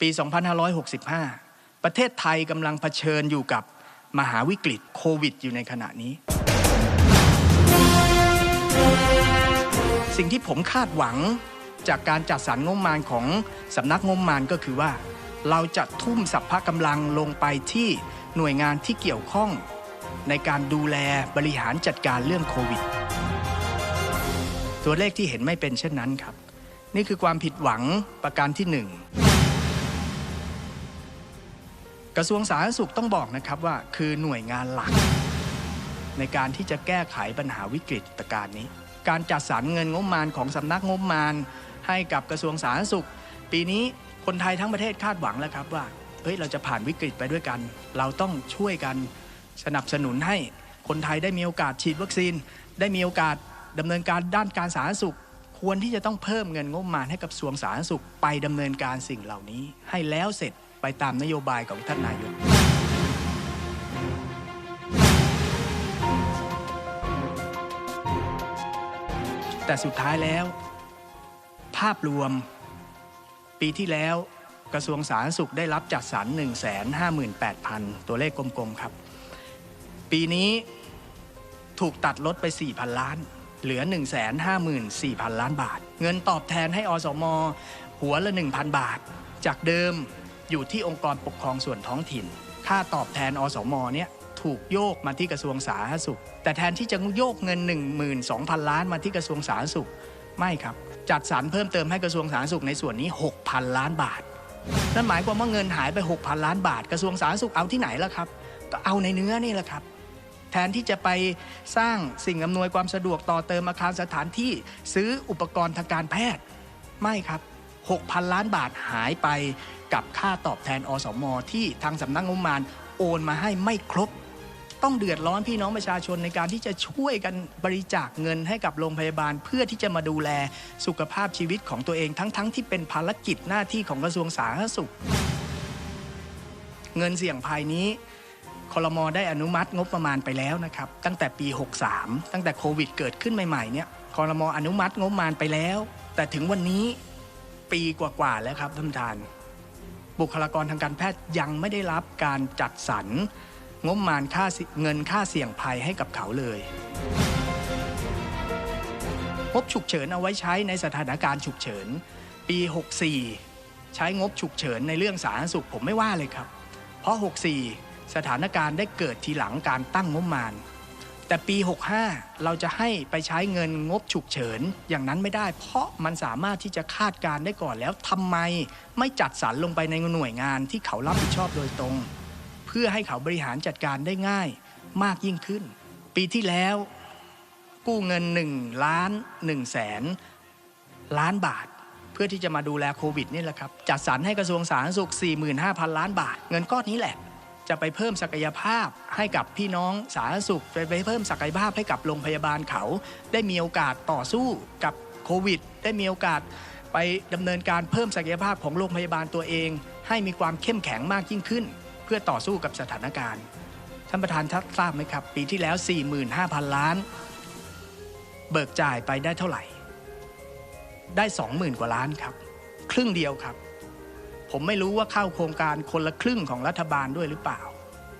ปี 2565 ประเทศไทยกำลังเผชิญอยู่กับมหาวิกฤตโควิดอยู่ในขณะนี้ สิ่งที่ผมคาดหวังจากการจัดสรรงบมาณของสำนักงบมาณก็คือว่า เราจะทุ่มสัพพะกำลังลงไปที่หน่วยงานที่เกี่ยวข้อง ในการดูแลบริหารจัดการเรื่องโควิด ตัวเลขที่เห็นไม่เป็นเช่นนั้นครับ นี่คือความผิดหวังประการที่หนึ่ง กระทรวงสาธารณสุขต้องบอกนะครับว่า คือหน่วยงานหลัก ในการที่จะแก้ไขปัญหาวิกฤตการณ์นี้ การจัดสรรเงินงบประมาณของสำนักงบประมาณ ให้กับกระทรวงสาธารณสุข ปีนี้คนไทยทั้งประเทศคาดหวังแล้วครับว่าเฮ้ยเราจะผ่านวิกฤตไปด้วยกัน เราต้องช่วยกันสนับสนุนให้คนไทยได้มีโอกาสฉีดวัคซีน ได้มีโอกาสดำเนินการด้านการสาธารณสุข ควรที่จะต้องเพิ่มเงินงบประมาณให้กับกระทรวงสาธารณสุขไปดำเนินการสิ่งเหล่านี้ให้แล้วเสร็จ ไปตามนโยบายของท่านนายกแต่สุดท้ายแล้ว ภาพรวม ปีที่แล้วกระทรวงสาธารณสุขได้รับจัดสรร 158,000 ตัวเลขกลมๆครับ ปีนี้ถูกตัดลดไป 4,000 ล้าน เหลือ 154,000 ล้านบาท เงินตอบแทนให้อสม หัวละ 1,000 บาท จากเดิม อยู่ที่องค์กรปกครองส่วนท้องถิ่น ค่าตอบแทนอสมเนี่ยถูกโยกมาที่กระทรวงสาธารณสุข แต่แทนที่จะโยกเงิน 12,000 ล้านมาที่กระทรวงสาธารณสุข ไม่ครับ จัดสรรเพิ่มเติมให้กระทรวงสาธารณสุขในส่วนนี้ 6,000 ล้านบาท นั่นหมายความว่าเงินหายไป 6,000 ล้านบาท กระทรวงสาธารณสุขเอาที่ไหนล่ะครับ ก็เอาในเนื้อนี่แหละครับ แทนที่จะไปสร้างสิ่งอำนวยความสะดวกต่อเติมอาคารสถานที่ซื้ออุปกรณ์ทางการแพทย์ ไม่ครับ 6,000 ล้านบาทหายไปกับค่าตอบแทนอสม ที่ทางสำนักงบประมาณโอนมาให้ไม่ครบ ต้องเดือดร้อนพี่น้องประชาชนในการที่จะช่วยกันบริจาคเงินให้กับโรงพยาบาล เพื่อที่จะมาดูแลสุขภาพชีวิตของตัวเองทั้งๆทที่เป็นภารกิจหน้าที่ของกระทรวงสาธารณสุข เงินเสี่ยงภัยนี้คลมได้อนุมัติงบประมาณไปแล้วนะครับตั้งแต่ปี 63 ตั้งแต่โควิดเกิดขึ้นใหม่ๆเนี่ยคลมอนุมัติงบประมาณไปแล้ว แต่ถึงวันนี้ ปีกว่าๆแล้วครับท่านประธาน บุคลากรทางการแพทย์ยังไม่ได้รับการจัดสรรงบประมาณค่าเงินค่าเสี่ยงภัยให้กับเขาเลยงบฉุกเฉินเอาไว้ใช้ในสถานการณ์ฉุกเฉิน ปี 64 ใช้งบฉุกเฉินในเรื่องสาธารณสุขผมไม่ว่าเลยครับ เพราะ 64 สถานการณ์ได้เกิดทีหลังการตั้งงบประมาณ แต่ปี 65 เราจะให้ไปใช้เงินงบฉุกเฉิน อย่างนั้นไม่ได้ เพราะมันสามารถที่จะคาดการณ์ได้ก่อนแล้วทำไมไม่จัดสรรลงไปในหน่วยงานที่เขารับผิดชอบโดยตรง เพื่อให้เขาบริหารจัดการได้ง่ายมากยิ่งขึ้น ปีที่แล้ว กู้เงิน1ล้าน1แสนล้านบาท เพื่อที่จะมาดูแลโควิดนี่แหละครับ จัดสรรให้กระทรวงสาธารณสุข45,000 ล้านบาท เงินก้อนนี้แหละ จะไปเพิ่มศักยภาพให้กับพี่น้องสาธารณสุขไปเพิ่มศักยภาพให้กับโรงพยาบาลเขา ได้มีโอกาสต่อสู้กับโควิด ได้มีโอกาสไปดำเนินการเพิ่มศักยภาพของโรงพยาบาลตัวเอง ให้มีความเข้มแข็งมากยิ่งขึ้น เพื่อต่อสู้กับสถานการณ์ท่านประธานทราบไหมครับ ปีที่แล้ว 45,000 ล้าน เบิกจ่ายไปได้เท่าไหร่ ได้ 20,000 กว่าล้านครับ ครึ่งเดียวครับ ผมไม่รู้ว่าเข้าโครงการคนละครึ่งของรัฐบาลด้วยหรือเปล่า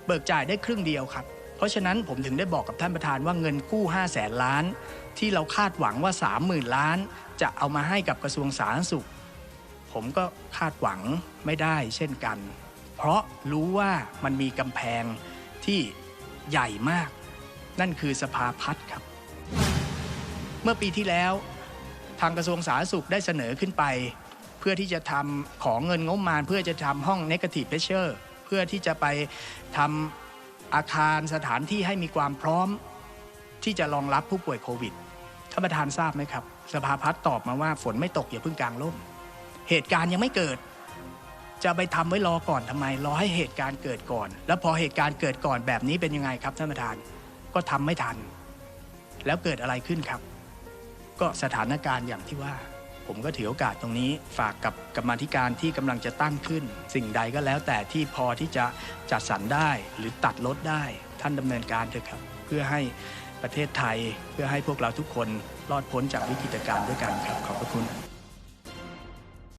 เบิกจ่ายได้ครึ่งเดียวครับ เพราะฉะนั้นผมถึงได้บอกกับท่านประธานว่าเงินกู้ 5 0 0แสนล้าน ที่เราคาดหวังว่า 30,000 ล้าน จะเอามาให้กับกระทรวงสาธารณสุข ผมก็คาดหวังไม่ได้เช่นกัน เพราะรู้ว่ามันมีกำแพงที่ใหญ่มาก นั่นคือสภาพัฒน์ครับ เมื่อปีที่แล้ว ทางกระทรวงสาธารณสุขได้เสนอขึ้นไป พื่อที่จะทำของเงินงบประมาณ เพื่อจะทำห้อง negative pressure เพื่อที่จะไปทำอาคารสถานที่ให้มีความพร้อม ที่จะรองรับผู้ป่วยโควิดท่านประธานทราบไหมครับ สภาพัฒน์ตอบมาว่าฝนไม่ตกอย่าเพิ่งกลางร่ม เหตุการณ์ยังไม่เกิด จะไปทำไว้รอก่อนทำไม รอให้เหตุการณ์เกิดก่อน แล้วพอเหตุการณ์เกิดก่อนแบบนี้เป็นยังไงครับท่านประธานก็ทำไม่ทัน แล้วเกิดอะไรขึ้นครับ ก็สถานการณ์อย่างที่ว่า ผมก็ถือโอกาสตรงนี้ ฝากกับกรรมาธิการที่กำลังจะตั้งขึ้น สิ่งใดก็แล้วแต่ที่พอที่จะจัดสรรได้หรือตัดลดได้ ท่านดำเนินการเถอะครับ เพื่อให้ประเทศไทย เพื่อให้พวกเราทุกคนรอดพ้นจากวิกฤตการณ์ด้วยกันครับขอบพระคุณ